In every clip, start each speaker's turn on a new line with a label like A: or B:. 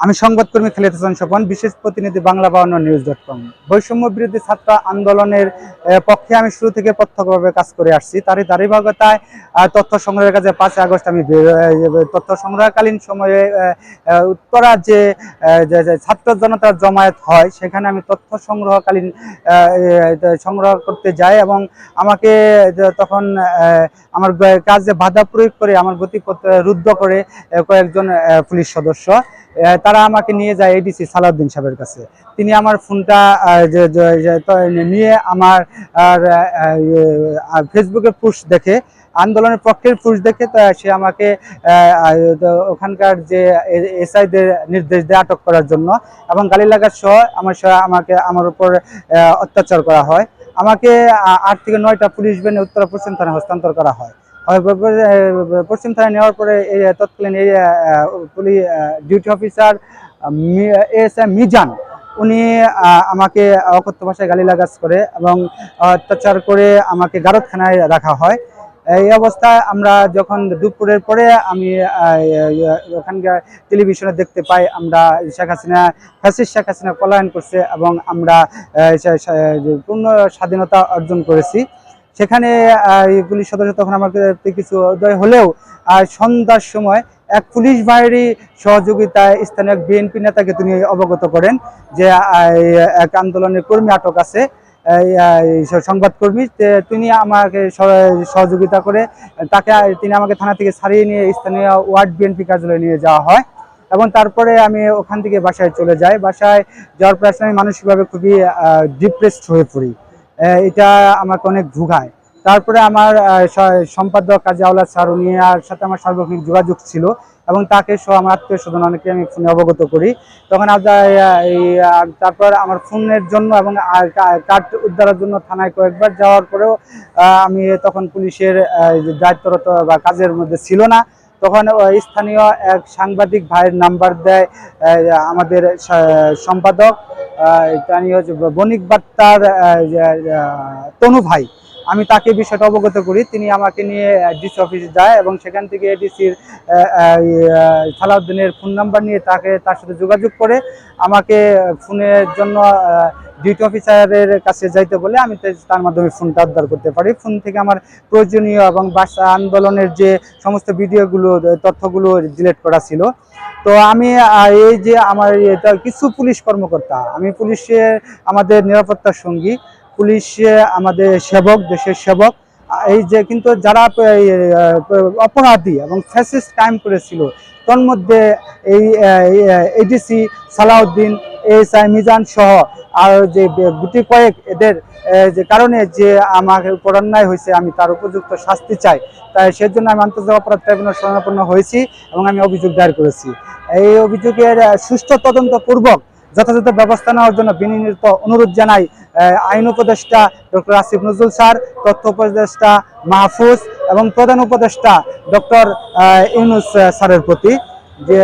A: আমি সংবাদকর্মী খালেদ হাসান স্বপন বিশেষ প্রতিনিধি বাংলা বাউন্ন নিউজ ডট কম। বৈষম্য বিরোধী ছাত্র আন্দোলনের পক্ষে আমি শুরু থেকে প্রত্যক্ষভাবে কাজ করে আসছি। তারই ধারাবাহিকতায় তথ্য সংগ্রহের কাছে পাঁচই আগস্ট আমি তথ্য সংগ্রহকালীন সময়ে উত্তরা যে ছাত্র জনতার জমায়েত হয়, সেখানে আমি তথ্য সংগ্রহকালীন সংগ্রহ করতে যাই এবং আমাকে তখন আমার কাজে বাধা প্রয়োগ করে, আমার গতিপথ রুদ্ধ করে কয়েকজন পুলিশ সদস্য। তারা আমাকে নিয়ে যায় এডিসি সালাউদ্দিন সাহেবের কাছে। তিনি আমার ফোনটা নিয়ে আমার ফেসবুকে পোস্ট দেখে, আন্দোলনের পক্ষের পুরুষ দেখে সে আমাকে ওখানকার যে এসআইদের নির্দেশ দেয় আটক করার জন্য এবং গালিলাগার সহ আমার আমাকে, আমার উপর অত্যাচার করা হয়। আমাকে আট থেকে নয়টা পুলিশ ভ্যানে উত্তর পশ্চিম থানায় হস্তান্তর করা হয়। পশ্চিম থানায় নেওয়ার পরে তৎকালীন এই police duty officer S M Mizan, উনি আমাকে অকথ্য ভাষায় গালিলাগাজ করে এবং অত্যাচার করে আমাকে গারদখানায় রাখা হয়। এই অবস্থায় আমরা যখন দুপুরের পরে আমি ওখানকার টেলিভিশনে দেখতে পাই, আমরা শেখ হাসিনা ফ্যাসিস শেখ হাসিনা পলায়ন করছে এবং আমরা পূর্ণ স্বাধীনতা অর্জন করেছি। সেখানে পুলিশ সদস্য তখন আমাকে কিছু উদয় হলেও, আর সন্ধ্যার সময় এক পুলিশ বাহিনী সহযোগিতায় স্থানীয় বিএনপি নেতাকে তিনি অবগত করেন যে এক আন্দোলনের কর্মী আটক আছে। সংবাদকর্মী তিনি আমাকে সহযোগিতা করে তাকে, তিনি আমাকে থানা থেকে ছাড়িয়ে নিয়ে স্থানীয় ওয়ার্ড বিএনপি কার্যালয়ে নিয়ে যাওয়া হয় এবং তারপরে আমি ওখান থেকে বাসায় চলে যাই। বাসায় যাওয়ার পর আমি মানসিকভাবে খুবই ডিপ্রেসড হয়ে পড়ি। এটা আমাকে অনেক ভুগায়। তারপরে আমার সম্পাদক কাজী আওলাদ স্যার, উনি আর সাথে আমার সার্বক্ষণিক যোগাযোগ ছিল এবং তাকে সহ আমার আত্মীয় স্বজন অনেকে আমি ফোনে অবগত করি। তখন তারপর আমার ফোনের জন্য এবং কার্ড উদ্ধারের জন্য থানায় কয়েকবার যাওয়ার পরেও আমি তখন পুলিশের দায়িত্বরত বা কাজের মধ্যে ছিল না। তখন স্থানীয় এক সাংবাদিক ভাইয়ের নাম্বার দেয় আমাদের সম্পাদক। হচ্ছে বণিক বার্তার তনু ভাই, আমি তাকে বিষয়টা অবগত করি। তিনি আমাকে নিয়ে ডিসি অফিসে যায় এবং সেখান থেকে এডিসির সালাউদ্দিনের ফোন নাম্বার নিয়ে তাকে তার সাথে যোগাযোগ করে আমাকে ফোনের জন্য ডিউটি অফিসারের কাছে যাইতে বলে আমি তার মাধ্যমে ফোনটা উদ্ধার করতে পারি। ফোন থেকে আমার প্রয়োজনীয় এবং বাসা আন্দোলনের যে সমস্ত ভিডিওগুলো, তথ্যগুলো ডিলিট করা ছিল। তো আমি এই যে আমার কিছু পুলিশ কর্মকর্তা, আমি পুলিশের আমাদের নিরাপত্তার সঙ্গী, পুলিশ আমাদের সেবক, দেশের সেবক, এই যে কিন্তু যারা অপরাধী এবং ফ্যাসিস্ট টাইম করেছিল তোর মধ্যে এই ADC Salauddin S I Mizan সহ আর যে গুটি কয়েক এদের যে কারণে যে আমার উপর অন্যায় হয়েছে, আমি তার উপযুক্ত শাস্তি চাই। তাই সেজন্য আমি আন্তর্জাতিক অপরাধ ট্রাইব্যুনাল শরণাপন্ন হয়েছি এবং আমি অভিযোগ দায়ের করেছি। এই অভিযোগের সুষ্ঠু তদন্ত পূর্বক যথাযথ ব্যবস্থা নেওয়ার জন্য বিনীত অনুরোধ জানাই আইন উপদেষ্টা ডক্টর আসিফ নজরুল স্যার, তথ্য উপদেষ্টা মাহফুজ এবং প্রধান উপদেষ্টা ডক্টর ইউনুস স্যারের প্রতি। যে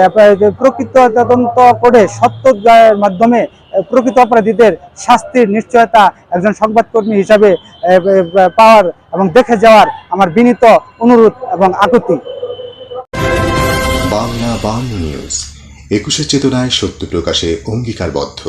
A: প্রকৃত তদন্ত করে সত্য মাধ্যমে প্রকৃত অপরাধীদের শাস্তির নিশ্চয়তা একজন সংবাদকর্মী হিসাবে পাওয়ার এবং দেখে যাওয়ার আমার বিনীত অনুরোধ এবং আকুতি।
B: বাংলা বাংলা নিউজ একুশে চেতনায় সত্য প্রকাশে অঙ্গীকারবদ্ধ।